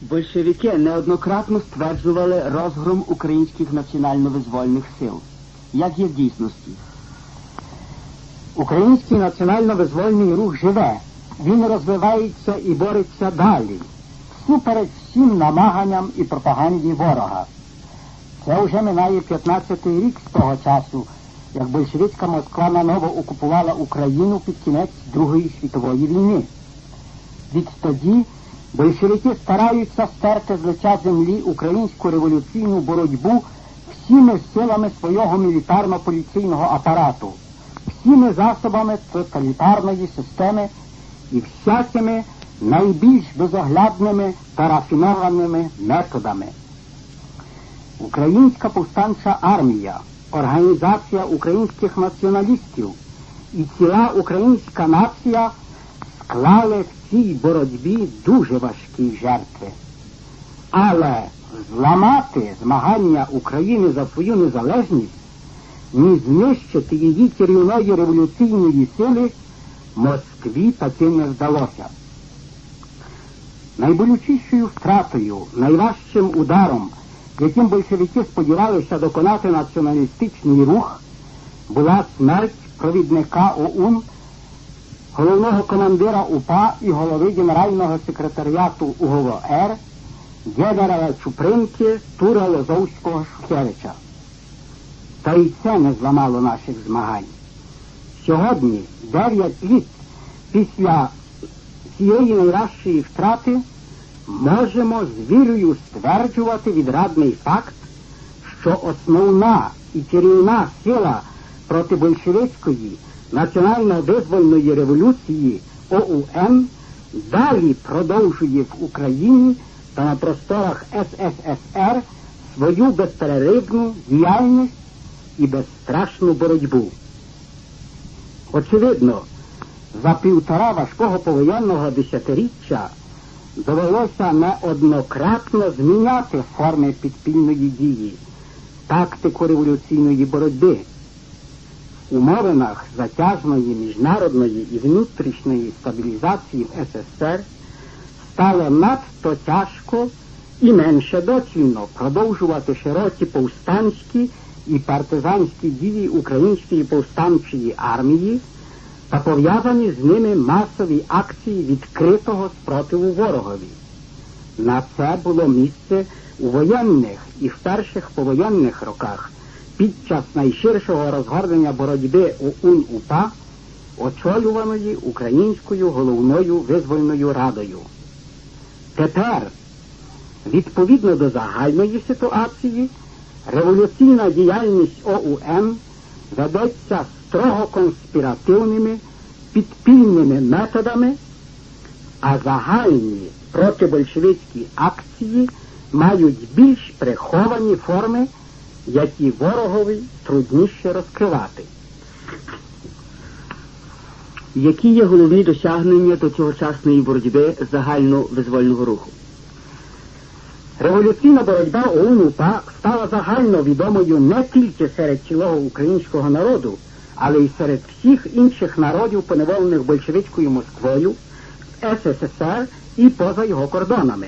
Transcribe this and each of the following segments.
Большевики неоднократно стверджували розгром українських національно-визвольних сил. Як є в дійсності? Український національно-визвольний рух живе. Він розвивається і бореться далі, всупереч всім намаганням і пропаганді ворога. Це вже минає 15-й рік з того часу, як большевицька Москва наново окупувала Україну під кінець Другої світової війни. Відтоді большевики стараються стерти з лиця землі українську революційну боротьбу всіми силами свого мілітарно-поліційного апарату, всіми засобами тоталітарної системи і всякими найбільш безоглядними та рафінованими методами. Українська повстанча армія, організація українських націоналістів і ціла українська нація склали в цій боротьбі дуже важкі жертви. Але зламати змагання України за свою незалежність, ні знищити її керівної революційної сили Москві таки не вдалося. Найболючішою втратою, найважчим ударом, яким большевики сподівалися доконати націоналістичний рух, була смерть провідника ОУН, головного командира УПА і голови генерального секретаріату УГВР генерала Чупринки Тура Лозовського Шухевича. Та й це не зламало наших змагань. Сьогодні, дев'ять літ після цієї найважчої втрати, можемо з вірою стверджувати відрадний факт, що основна і керівна сила проти большевицької національно-визвольної революції ОУН далі продовжує в Україні та на просторах СССР свою безперервну діяльність і безстрашну боротьбу. Очевидно, за півтора важкого повоєнного десятиріччя довелося неоднократно зміняти форми підпільної дії, тактику революційної боротьби. Умовинах затяжної міжнародної і внутрішньої стабілізації в СССР стало надто тяжко і менше доцільно продовжувати широкі повстанські і партизанські дії Української повстанчої армії та пов'язані з ними масові акції відкритого спротиву ворогові. На це було місце у воєнних і в перших повоєнних роках час найширшого розгорнення боротьби ОУН УПА, очолюваної Українською головною визвольною радою. Тепер, відповідно до загальної ситуації, революційна діяльність ОУН ведеться строго конспіративними підпільними методами, а загальні протибольшевицькі акції мають більш приховані форми, які ворогові трудніше розкривати. Які є головні досягнення до цьогочасної боротьби загальновизвольного руху? Революційна боротьба ОУН-УПА стала загально відомою не тільки серед цілого українського народу, але й серед всіх інших народів, поневолених большевицькою Москвою, СССР і поза його кордонами.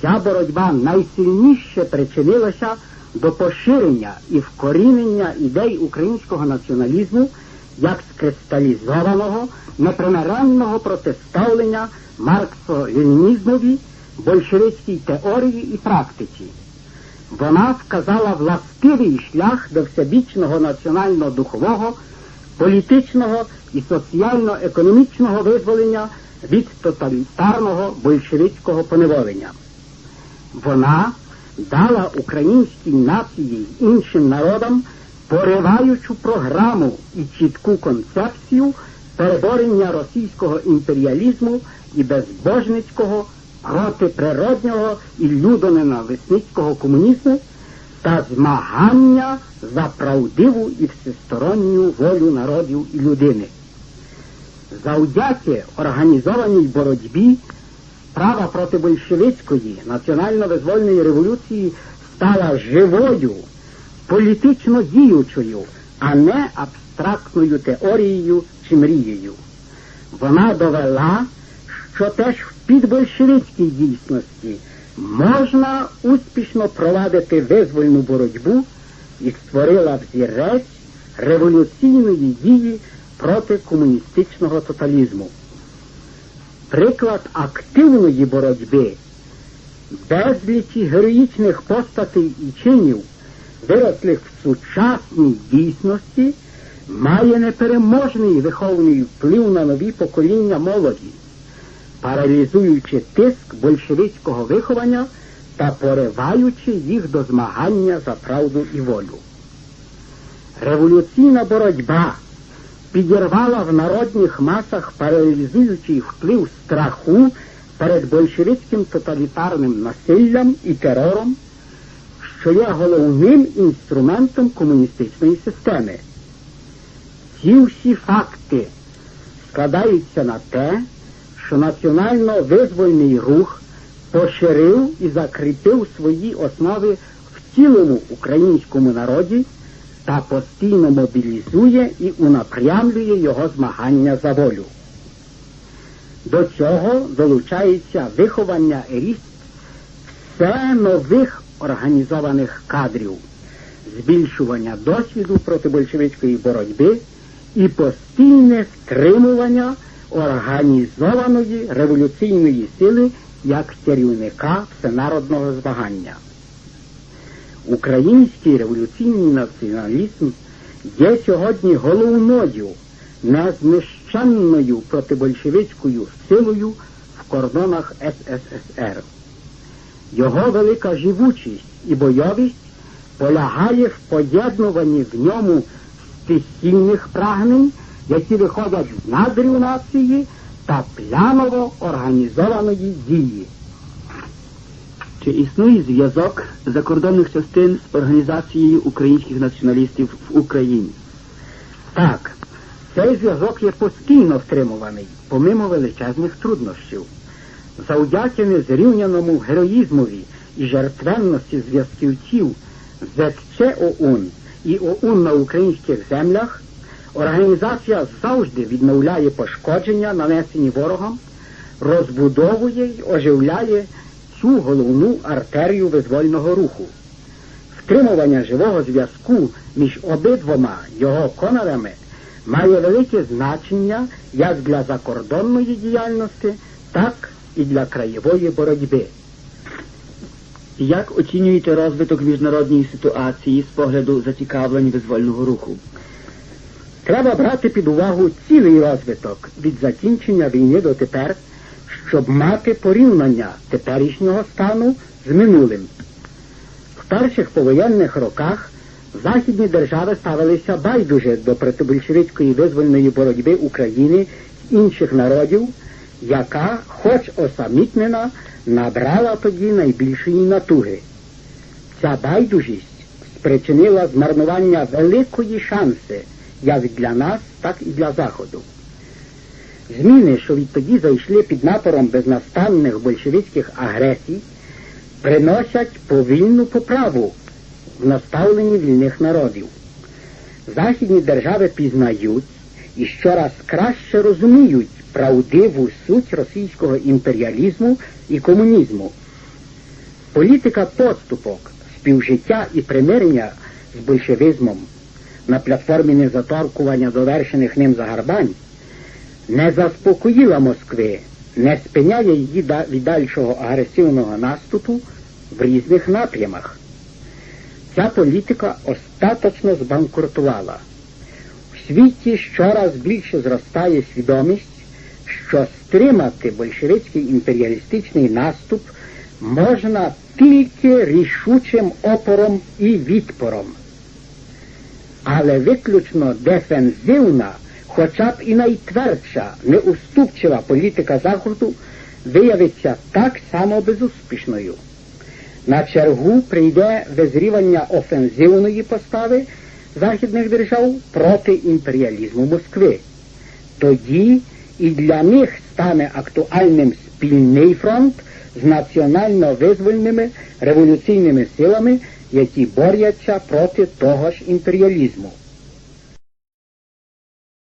Ця боротьба найсильніше причинилася до поширення і вкорінення ідей українського націоналізму як скристалізованого непримиренного протиставлення марксо-ленінізмові, большевицькій теорії і практиці. Вона вказала властивий шлях до всебічного національно-духового, політичного і соціально-економічного визволення від тоталітарного большевицького поневолення. Вона дала українській нації й іншим народам пориваючу програму і чітку концепцію переборення російського імперіалізму і безбожницького протиприроднього і людоненависницького комунізму та змагання за правдиву і всесторонню волю народів і людини. Завдяки організованій боротьбі справа проти большевицької національно-визвольної революції стала живою, політично діючою, а не абстрактною теорією чи мрією. Вона довела, що теж в під большевицькій дійсності можна успішно провадити визвольну боротьбу і створила взірець революційної дії проти комуністичного тоталізму. Приклад активної боротьби, безлічі героїчних постатей і чинів, вирослих в сучасній дійсності, має непереможний виховний вплив на нові покоління молоді, паралізуючи тиск большевицького виховання та пориваючи їх до змагання за правду і волю. Революційна боротьба підірвала в народних масах паралізуючий вплив страху перед большевицьким тоталітарним насиллям і терором, що є головним інструментом комуністичної системи. Ці всі факти складаються на те, що національно-визвольний рух поширив і закріпив свої основи в цілому українському народі та постійно мобілізує і унапрямлює його змагання за волю. До цього долучається виховання ріст все нових організованих кадрів, збільшування досвіду проти большевицької боротьби і постійне стримування організованої революційної сили як керівника всенародного змагання. Український революційний націоналізм є сьогодні головною, незнищенною протибольшевицькою силою в кордонах СССР. Його велика живучість і бойовість полягає в поєднуванні в ньому стихійних прагнень, які виходять з надрів нації та пляново організованої дії. Чи існує зв'язок закордонних частин з організацією українських націоналістів в Україні? Так, цей зв'язок є постійно втримуваний, помимо величезних труднощів. Завдяки незрівняному героїзмові і жертвенності зв'язківців ЗЧ ОУН і ОУН на українських землях організація завжди відновляє пошкодження, нанесені ворогом, розбудовує й оживляє цю головну артерію визвольного руху. Втримування живого зв'язку між обидвома його конарами має велике значення як для закордонної діяльності, так і для краєвої боротьби. Як оцінюєте розвиток міжнародної ситуації з погляду зацікавлень визвольного руху? Треба брати під увагу цілий розвиток від закінчення війни до тепер, щоб мати порівняння теперішнього стану з минулим. В перших повоєнних роках західні держави ставилися байдуже до протибольшевицької визвольної боротьби України і інших народів, яка, хоч осамітнена, набрала тоді найбільшої натуги. Ця байдужість спричинила змарнування великої шанси як для нас, так і для Заходу. Зміни, що відтоді зайшли під напором безнастанних большевицьких агресій, приносять повільну поправу в наставленні вільних народів. Західні держави пізнають і щораз краще розуміють правдиву суть російського імперіалізму і комунізму. Політика поступок, співжиття і примирення з большевизмом на платформі незаторкування довершених ним загарбань не заспокоїла Москви, не спиняє її від дальшого агресивного наступу в різних напрямах. Ця політика остаточно збанкрутувала. В світі щораз більше зростає свідомість, що стримати большевицький імперіалістичний наступ можна тільки рішучим опором і відпором. Але виключно дефензивна, хоча б і найтвердша, неуступчива політика Заходу виявиться так само безуспішною. На чергу прийде визрівання офензивної постави західних держав проти імперіалізму Москви. Тоді і для них стане актуальним спільний фронт з національно визвольними революційними силами, які борються проти того ж імперіалізму.